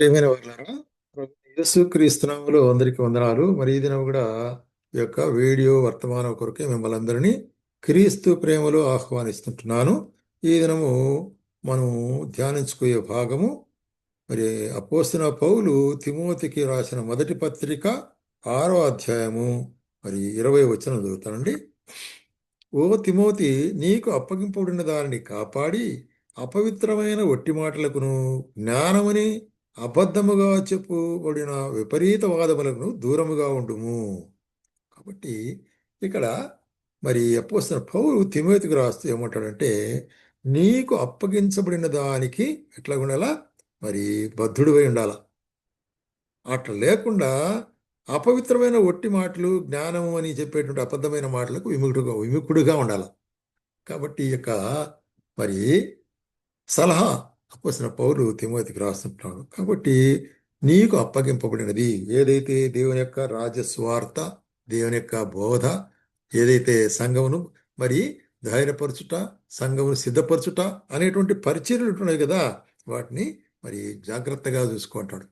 ప్రియమైన వాళ్ళారా యేసు క్రీస్తునాములు అందరికీ వందనాలు. మరి ఈ దినం కూడా ఈ యొక్క వీడియో వర్తమానం కొరకే మిమ్మల్ని అందరినీ క్రీస్తు ప్రేమలో ఆహ్వానిస్తుంటున్నాను. ఈ దినము మనము ధ్యానించుకునే భాగము మరి అపోస్తున్న పౌలు తిమోతికి రాసిన మొదటి పత్రిక ఆరో అధ్యాయము మరి ఇరవై వచ్చిన చదువుతానండి. ఓ తిమోతి నీకు అప్పగింపబడిన దానిని కాపాడి అపవిత్రమైన ఒట్టి మాటలకును జ్ఞానమని అబద్ధముగా చెప్పుబడిన విపరీత వాదములను దూరముగా ఉండుము. కాబట్టి ఇక్కడ మరి అపోస్తున్న పౌరు తిమోతికి రాస్తూ ఏమంటాడంటే నీకు అప్పగించబడిన దానికి ఎట్లా ఉండాలా? మరి బద్ధుడివై ఉండాల? అట్లా లేకుండా అపవిత్రమైన ఒట్టి మాటలు జ్ఞానము అని చెప్పేటువంటి అబద్ధమైన మాటలకు విముఖుడుగా విముఖుడుగా ఉండాలి? కాబట్టి ఈ యొక్క మరి సలహా అప్పసిన పౌరులు తిమోతికి రాస్తుంటున్నాడు కాబట్టి నీకు అప్పగింపబడినది ఏదైతే దేవుని యొక్క రాజస్వార్థ దేవుని యొక్క బోధ ఏదైతే సంఘమును మరి ధైర్యపరచుట సంఘమును సిద్ధపరచుట అనేటువంటి పరిచర్యలు ఉంటున్నాయి కదా వాటిని మరి జాగ్రత్తగా చూసుకుంటాడు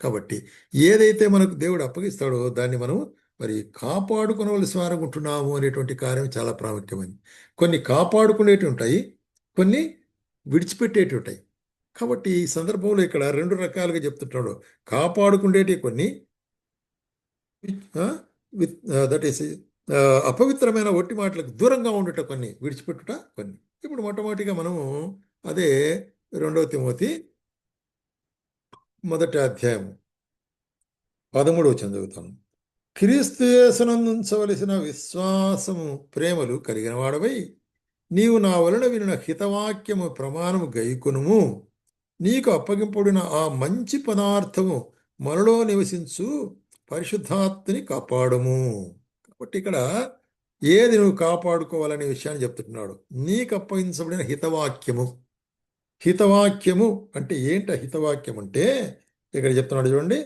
కాబట్టి ఏదైతే మనకు దేవుడు అప్పగిస్తాడో దాన్ని మనం మరి కాపాడుకునవలసి వారనుకుంటున్నాము అనేటువంటి కార్యం చాలా ప్రాముఖ్యమైనది. కొన్ని కాపాడుకునేవి ఉంటాయి కొన్ని విడిచిపెట్టేటి ఉంటాయి కాబట్టి ఈ సందర్భంలో ఇక్కడ రెండు రకాలుగా చెప్తుంటాడు. కాపాడుకుండేటి కొన్ని దట్ ఈస్ అపవిత్రమైన ఒట్టి మాటలకు దూరంగా ఉండట కొన్ని విడిచిపెట్టుట కొన్ని. ఇప్పుడు మొట్టమొదటిగా మనము అదే రెండవ తిమోతి మొదటి అధ్యాయం పదమూడవ చదువుతాను క్రీస్తు యేసునందుంచవలసిన విశ్వాసము ప్రేమలు కలిగిన వాడవై నీవు నా వలన వినిన హితవాక్యము ప్రమాణము గైకునుము. నీకు అప్పగింపడిన ఆ మంచి పదార్థము మనలో నివసించు పరిశుద్ధాత్మని కాపాడము. కాబట్టి ఇక్కడ ఏది నువ్వు కాపాడుకోవాలనే విషయాన్ని చెప్తున్నాడు. నీకు అప్పగించబడిన హితవాక్యము. హితవాక్యము అంటే ఏంట హితవాక్యం అంటే? ఇక్కడ చెప్తున్నాడు చూడండి.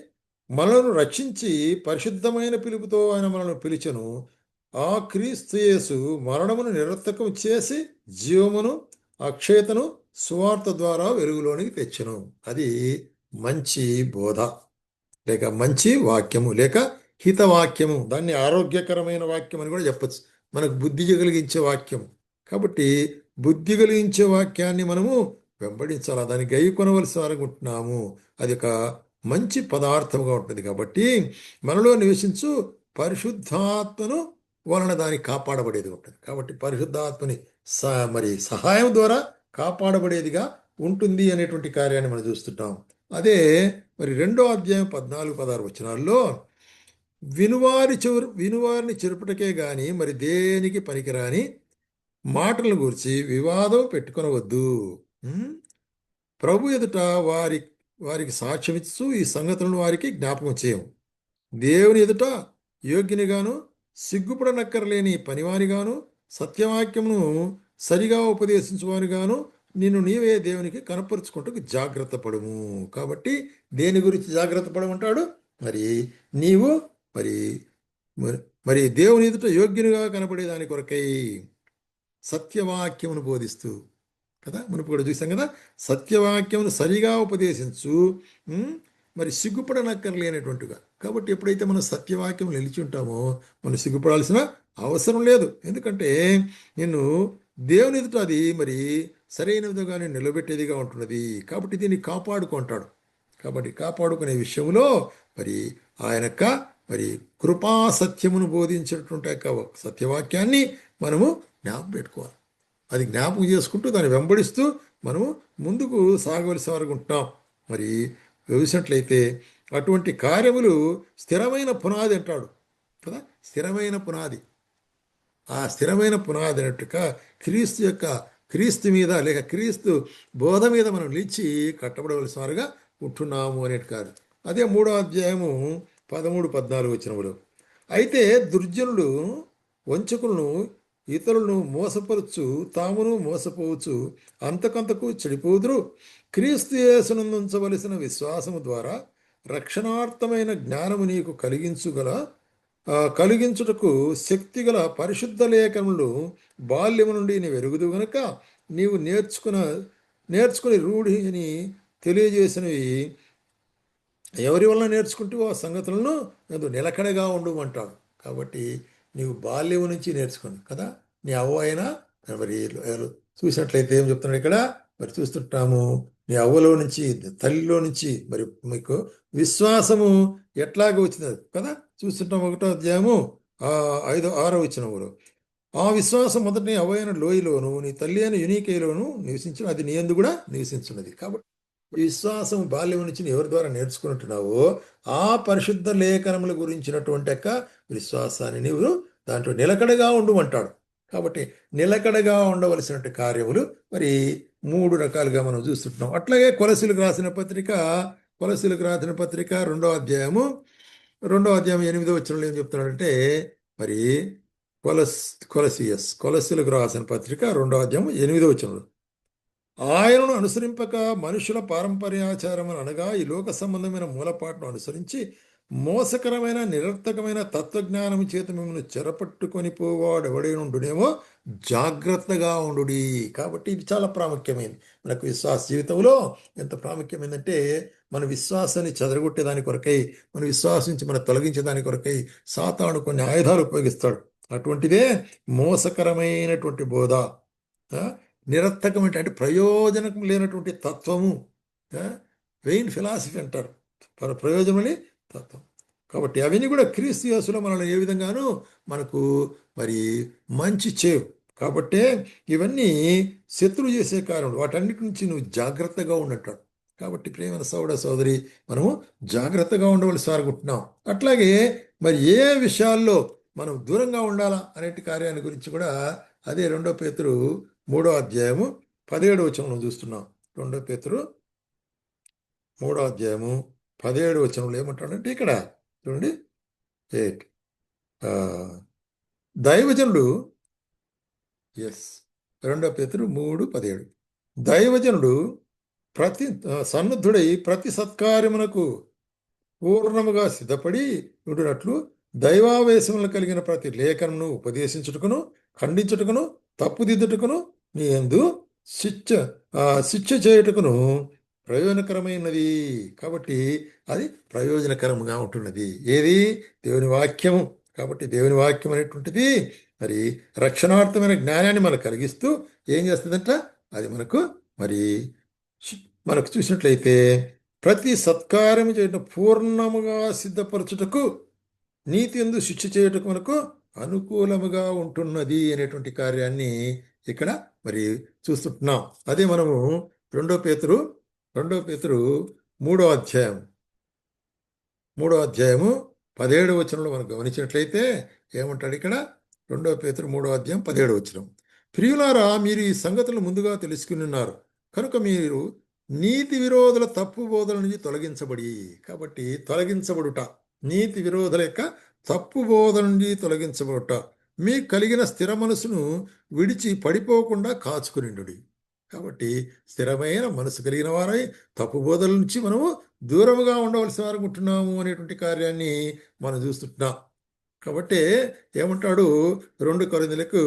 మనను రక్షించి పరిశుద్ధమైన పిలుపుతో ఆయన మనల్ని పిలిచను. ఆ క్రీస్తుయేసు మరణమును నిరర్థకం చేసి జీవమును అక్షయతను సువార్త ద్వారా వెలుగులోనికి తెచ్చను. అది మంచి బోధ. లేక మంచి వాక్యము లేక హితవాక్యము. దాన్ని ఆరోగ్యకరమైన వాక్యం అని కూడా చెప్పచ్చు. మనకు బుద్ధి కలిగించే వాక్యం. కాబట్టి బుద్ధి కలిగించే వాక్యాన్ని మనము వెంబడించాలి? దాన్ని గై కొనవలసి అనుకుంటున్నాము అది ఒక మంచి పదార్థముగా ఉంటుంది కాబట్టి మనలో నివసించు పరిశుద్ధాత్మను వలన దాన్ని కాపాడబడేది ఉంటుంది. కాబట్టి పరిశుద్ధాత్మని స మరి సహాయం ద్వారా కాపాడబడేదిగా ఉంటుంది అనేటువంటి కార్యాన్ని మనం చూస్తుంటాం. అదే మరి రెండో అధ్యాయం పద్నాలుగు పదహారు వచనాల్లో వినువారి చెరు వినువారిని చెరుపుటకే గాని మరి దేనికి పనికిరాని మాటలను గురించి వివాదం పెట్టుకొనవద్దు. ప్రభు ఎదుట వారి వారికి సాక్ష్యమిస్తూ ఈ సంగతులను వారికి జ్ఞాపకం చేయం. దేవుని ఎదుట యోగ్యునిగాను సిగ్గుపడనక్కర్లేని పనివారిగాను సత్యవాక్యమును సరిగా ఉపదేశించువానిగాను నిన్ను నీవే దేవునికి కనపరుచుకుంటూ జాగ్రత్త పడము. కాబట్టి దేని గురించి జాగ్రత్త పడమంటాడు? మరి నీవు మరి మరి దేవుని ఎదుట యోగ్యునిగా కనపడే దాని కొరకై సత్యవాక్యమును బోధిస్తూ కదా? మునుపు కూడా చూసాం కదా? సత్యవాక్యమును సరిగా ఉపదేశించు మరి సిగ్గుపడనక్కర్లేనటువంటిగా. కాబట్టి ఎప్పుడైతే మనం సత్యవాక్యం నిలిచి ఉంటామో మనం సిగ్గుపడాల్సిన అవసరం లేదు. ఎందుకంటే నేను దేవుని ఎదుట అది మరి సరైన విధంగానే నిలబెట్టేదిగా ఉంటున్నది. కాబట్టి దీన్ని కాపాడుకుంటాడు కాబట్టి కాపాడుకునే విషయంలో మరి ఆయనక్క మరి కృపా సత్యమును బోధించినటువంటి యొక్క సత్యవాక్యాన్ని మనము జ్ఞాపం పెట్టుకోవాలి. అది జ్ఞాపకం చేసుకుంటూ దాన్ని వెంబడిస్తూ మనము ముందుకు సాగవలసిన ఉంటాం. మరి చూసినట్లయితే అటువంటి కార్యములు స్థిరమైన పునాది అంటాడు కదా? స్థిరమైన పునాది. ఆ స్థిరమైన పునాది అన్నట్టుగా క్రీస్తు యొక్క క్రీస్తు మీద లేక క్రీస్తు బోధ మీద మనం నిలిచి కట్టబడవలసిన వారుగా ఉంటున్నాము అనేటి కాదు. అదే మూడో అధ్యాయము పదమూడు పద్నాలుగు వచ్చినప్పుడు అయితే దుర్జనుడు వంచకులను ఇతరులను మోసపరచు తామును మోసపోవచ్చు అంతకంతకు చెడిపోదురు. క్రీస్తు యేసునందుంచవలసిన విశ్వాసము ద్వారా రక్షణార్థమైన జ్ఞానము నీకు కలిగించుగల కలిగించుటకు శక్తిగల పరిశుద్ధ లేఖనములు బాల్యము నుండి నీవు వెరుగుదు గనక నీవు నేర్చుకున్న నేర్చుకుని రూఢిని తెలియజేసినవి ఎవరి వల్ల నేర్చుకుంటూ ఆ సంగతులను ఎందు నిలకడగా ఉండమంటాడు కాబట్టి నీవు బాల్యం నుంచి నేర్చుకోండి కదా. నీ అవ్వ అయినా మరి ఎవరు చూసినట్లయితే ఏం చెప్తున్నాడు ఇక్కడ? మరి చూస్తుంటాము. నీ అవ్వలో నుంచి తల్లిలో నుంచి మరి మీకు విశ్వాసము ఎట్లాగ వచ్చింది కదా? చూస్తుంటాం ఒకటో అధ్యాయము ఐదో ఆరో వచ్చినములో ఆ విశ్వాసం మొదట నీ అవ్వైన లోయలోను నీ తల్లి అయిన యునీకేలోను నివసించడం అది నీ ఎందు కూడా నివసించున్నది. కాబట్టి విశ్వాసం బాల్యం నుంచి ఎవరి ద్వారా నేర్చుకుంటున్నావో ఆ పరిశుద్ధ లేఖనముల గురించినటువంటి యొక్క విశ్వాసాన్ని నీవు దాంట్లో నిలకడగా ఉండమంటాడు కాబట్టి నిలకడగా ఉండవలసినటువంటి కార్యములు మరి మూడు రకాలుగా మనం చూస్తుంటున్నాం. అట్లాగే కొలసీలకు రాసిన పత్రిక కొలసీలకు రాసిన పత్రిక రెండో అధ్యాయము. రెండో అధ్యాయం ఎనిమిదో వచ్చిన ఏం చెప్తున్నాడంటే మరి కొలస్ కొలసియస్ కొలసీలకు రాసిన పత్రిక రెండో అధ్యాయం ఎనిమిదో వచ్చినలో ఆయనను అనుసరింపక మనుషుల పారంపర్యాచారం అనగా ఈ లోక సంబంధమైన మూలపాటను అనుసరించి మోసకరమైన నిరర్థకమైన తత్వజ్ఞానం చేత మిమ్మల్ని చెరపట్టుకొని పోవాడు ఎవడేనుండునేమో జాగ్రత్తగా ఉండు కాబట్టి ఇది చాలా ప్రాముఖ్యమైనది మనకు విశ్వాస జీవితంలో ఎంత ప్రాముఖ్యమైందంటే మన విశ్వాసాన్ని చెదరగొట్టేదాని కొరకై మన విశ్వాసం నుంచి మనం తొలగించేదాని కొరకై సాతాను కొన్ని ఆయుధాలు ఉపయోగిస్తాడు. అటువంటిదే మోసకరమైనటువంటి బోధ. నిరర్థకమైన అంటే ప్రయోజనం లేనటువంటి తత్వము. వెయిన్ ఫిలాసఫీ అంటారు. ప్రయోజనమని తత్వం. కాబట్టి అవన్నీ కూడా క్రీస్తు యేసులో మనల్ని ఏ విధంగానూ మనకు మరి మంచి చేవు కాబట్టే ఇవన్నీ శత్రువు చేసే కారణం వాటన్నిటి నుంచి నువ్వు జాగ్రత్తగా ఉన్నట్టాడు కాబట్టి ప్రేమ సోదర సోదరి మనము జాగ్రత్తగా ఉండవలసి అనుకుంటున్నాం అట్లాగే మరి ఏ విషయాల్లో మనం దూరంగా ఉండాలా అనేటి కార్యాన్ని గురించి కూడా అదే రెండో పేతురు మూడో అధ్యాయము పదిహేడవ వచనంలో చూస్తున్నాం. రెండో పేతురు మూడో అధ్యాయము పదిహేడు వచనంలో ఏమంటాడంటే ఇక్కడ చూడండి. ఎయిట్. దైవజనుడు ఎస్ రెండో పేతుడు మూడు పదిహేడు. దైవజనుడు ప్రతి సన్నద్ధుడై ప్రతి సత్కార్యమునకు పూర్ణముగా సిద్ధపడి ఉండినట్లు దైవావేశములు కలిగిన ప్రతి లేఖనను ఉపదేశించుటకును ఖండించుటకును తప్పుదిద్దుటకును నీ ఎందు శిక్ష శిక్ష చేయుటకును ప్రయోజనకరమైనది. కాబట్టి అది ప్రయోజనకరంగా ఉంటున్నది. ఏది? దేవుని వాక్యము. కాబట్టి దేవుని వాక్యం అనేటువంటిది మరి రక్షణార్థమైన జ్ఞానాన్ని మనకు కలిగిస్తూ ఏం చేస్తుందంట? అది మనకు మరి మనకు చూసినట్లయితే ప్రతి సత్కారం చేయడం పూర్ణముగా సిద్ధపరచుటకు నీతి ఎందు శిక్ష చేయుటకు మనకు అనుకూలముగా ఉంటున్నది అనేటువంటి కార్యాన్ని ఇక్కడ మరి చూస్తుంటున్నాం. అదే మనము రెండో పేతురు రెండో పేతురు మూడో అధ్యాయం. మూడో అధ్యాయము పదిహేడు వచనంలో మనం గమనించినట్లయితే ఏమంటాడు ఇక్కడ? రెండో పేతురు మూడో అధ్యాయం పదిహేడు వచనం. ప్రియులారా మీరు ఈ సంగతులు ముందుగా తెలుసుకుని ఉన్నారు. కనుక మీరు నీతి విరోధుల తప్పు బోధల నుంచి తొలగించబడి కాబట్టి తొలగించబడుట. నీతి విరోధుల యొక్క తప్పు బోధల నుండి తొలగించబడుట. మీకు కలిగిన స్థిర మనసును విడిచి పడిపోకుండా కాచుకునిండు కాబట్టి స్థిరమైన మనసు కలిగిన వారై తప్పు బోధల నుంచి మనము దూరముగా ఉండవలసి అనుకుంటున్నాము అనేటువంటి కార్యాన్ని మనం చూస్తుంటున్నాం. కాబట్టి ఏమంటాడు? రెండు కొరందులకు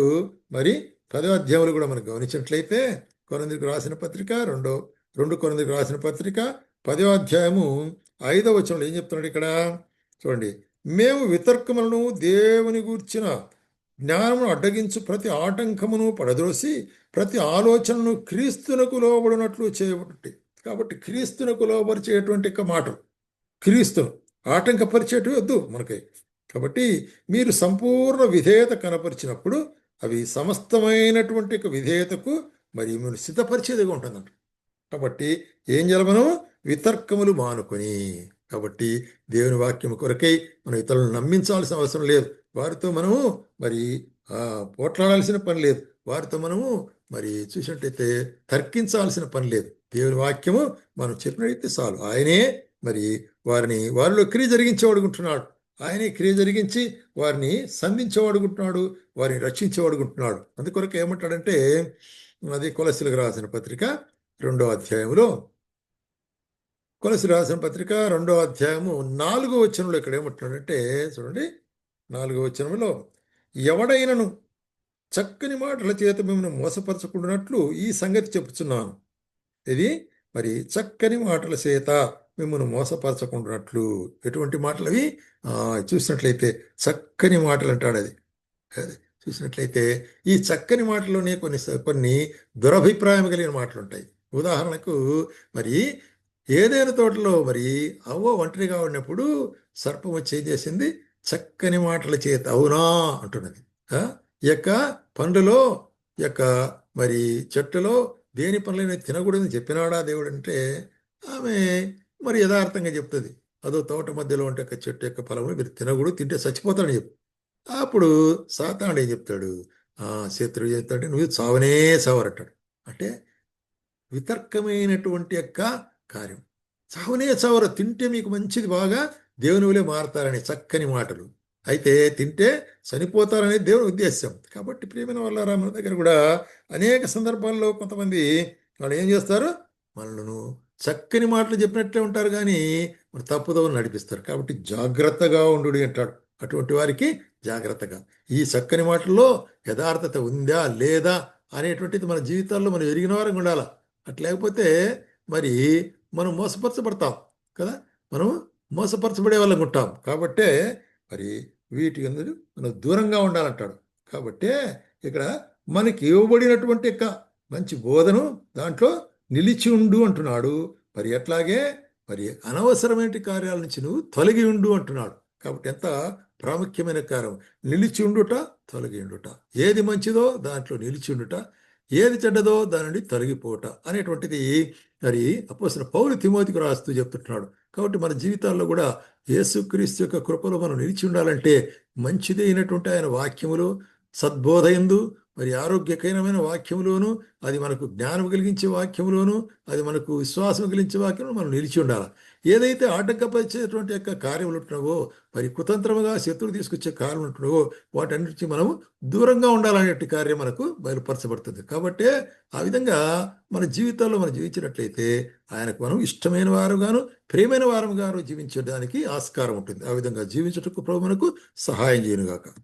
మరి పదో అధ్యాయులు కూడా మనం గమనించినట్లయితే కొరందుకు రాసిన పత్రిక రెండో రెండు కొరందుకు రాసిన పత్రిక పదో అధ్యాయము ఐదో వచనంలో ఏం చెప్తున్నాడు ఇక్కడ? చూడండి. మేము వితర్కములను దేవుని గూర్చిన జ్ఞానమును అడ్డగించు ప్రతి ఆటంకమును పడద్రోసి ప్రతి ఆలోచనను క్రీస్తునకు లోబడినట్లు చేయబట్టి కాబట్టి క్రీస్తునకు లోబరిచేటువంటి మాటలు క్రీస్తును ఆటంకపరిచేటివి వద్దు మనకి. కాబట్టి మీరు సంపూర్ణ విధేయత కనపరిచినప్పుడు అవి సమస్తమైనటువంటి విధేయతకు మరి మీరు సిద్ధపరిచేదిగా ఉంటుందంట. కాబట్టి ఏం చేయాలి మనం వితర్కములు మానుకొని కాబట్టి దేవుని వాక్యం కొరకై మనం ఇతరులను నమ్మించాల్సిన అవసరం లేదు. వారితో మనము మరి పోట్లాడాల్సిన పని లేదు. వారితో మనము మరి చూసినట్టయితే తర్కించాల్సిన పని లేదు. దేవుని వాక్యము మనం చెప్పినట్టయితే చాలు. ఆయనే మరి వారిని వారిలో క్రియ జరిగించేవాడుకుంటున్నాడు ఆయనే క్రియ జరిగించి వారిని సంధించేవాడుకుంటున్నాడు వారిని రక్షించేవాడుకుంటున్నాడు అందుకొరకు ఏమంటాడంటే అది కొలసిలకు రాసిన పత్రిక రెండో అధ్యాయంలో కొలసి రాసిన పత్రిక రెండో అధ్యాయము నాలుగో వచనంలో ఇక్కడ ఏమంటున్నాడంటే చూడండి నాలుగో వచనంలో ఎవడైనను చక్కని మాటల చేత మిమ్మల్ని మోసపరచకుండానట్లు ఈ సంగతి చెప్పుచున్నాను. ఇది మరి చక్కని మాటల చేత మిమ్మల్ని మోసపరచకుండాట్లు ఎటువంటి మాటలు అవి చూసినట్లయితే చక్కని మాటలు అంటాడు అది. చూసినట్లయితే ఈ చక్కని మాటలోనే కొన్ని స- కొన్ని దురభిప్రాయం కలిగిన మాటలు ఉంటాయి ఉదాహరణకు మరి ఏదైనా తోటలో మరి అవ్వ ఒంటరిగా ఉన్నప్పుడు సర్పం చేసేసింది చేసింది? చక్కని మాటల చేత అవునా అంటున్నది. ఈ యొక్క పండులో ఈ యొక్క మరి చెట్టులో దేని పనులైనా తినకూడదని చెప్పినాడా దేవుడు అంటే ఆమె మరి యథార్థంగా చెప్తుంది. అదో తోట మధ్యలో ఉంటే ఒక చెట్టు యొక్క ఫలములు మీరు తినకూడదు తింటే చచ్చిపోతాడని చెప్పు. అప్పుడు సాతానుడు ఏం చెప్తాడు? ఆ శత్రువు చెప్తాడు నువ్వు చావనే చావరంటాడు అంటే వితర్కమైనటువంటి యొక్క కార్యం. చావనే చావరు తింటే మీకు మంచిది బాగా దేవుని వలె మారతారని చక్కని మాటలు. అయితే తింటే చనిపోతారనేది దేవుని ఉద్దేశం కాబట్టి ప్రియమైన వాళ్ళారా మన దగ్గర కూడా అనేక సందర్భాల్లో కొంతమంది వాళ్ళు ఏం చేస్తారు? మనలను చక్కని మాటలు చెప్పినట్లే ఉంటారు కానీ మన తప్పుదో నడిపిస్తారు. కాబట్టి జాగ్రత్తగా ఉండు అంటాడు. అటువంటి వారికి జాగ్రత్తగా. ఈ చక్కని మాటల్లో యథార్థత ఉందా లేదా అనేటువంటిది మన జీవితాల్లో మనం ఎరిగిన వారం ఉండాలి? అట్లా లేకపోతే మరి మనం మోసపరచబడతాం కదా? మనం మోసపరచబడే వాళ్ళం ఉంటాం. కాబట్టే మరి వీటి అందరూ మనం దూరంగా ఉండాలంటాడు. కాబట్టే ఇక్కడ మనకి ఇవ్వబడినటువంటి యొక్క మంచి బోధను దాంట్లో నిలిచి ఉండు అంటున్నాడు. మరి ఎట్లాగే మరి అనవసరమైన కార్యాల నుంచి నువ్వు తొలగి ఉండు అంటున్నాడు. కాబట్టి ఎంత ప్రాముఖ్యమైన కార్యం. నిలిచి ఉండుట తొలగి ఉండుట. ఏది మంచిదో దాంట్లో నిలిచి ఉండుట ఏది చెడ్డదో దాని నుండి తొలగిపోవట అనేటువంటిది మరి అపోసిన పౌలు తిమోతికి రాస్తూ చెప్తున్నాడు కాబట్టి మన జీవితాల్లో కూడా యేసుక్రీస్తు యొక్క కృపలో మనం నిలిచి ఉండాలంటే మంచిది అయినటువంటి ఆయన వాక్యములు సద్బోధయందు మరి ఆరోగ్యకరమైన వాక్యములోను అది మనకు జ్ఞానం కలిగించే వాక్యములోను అది మనకు విశ్వాసం కలిగించే వాక్యంలో మనం నిలిచి ఉండాలి. ఏదైతే ఆటంకపరిచేటువంటి యొక్క కార్యములు ఉంటున్నావో మరి కుతంత్రముగా శత్రువు తీసుకొచ్చే కార్యములు ఉంటున్నావో వాటన్నిటి మనము దూరంగా ఉండాలనే కార్యం మనకు బయలుపరచబడుతుంది. కాబట్టి ఆ విధంగా మన జీవితాల్లో మనం జీవించినట్లయితే ఆయనకు మనం ఇష్టమైన వారుగాను ప్రేమైన వారముగాను జీవించడానికి ఆస్కారం ఉంటుంది. ఆ విధంగా జీవించుటకు ప్రభు మనకు సహాయం చేయనుగాక.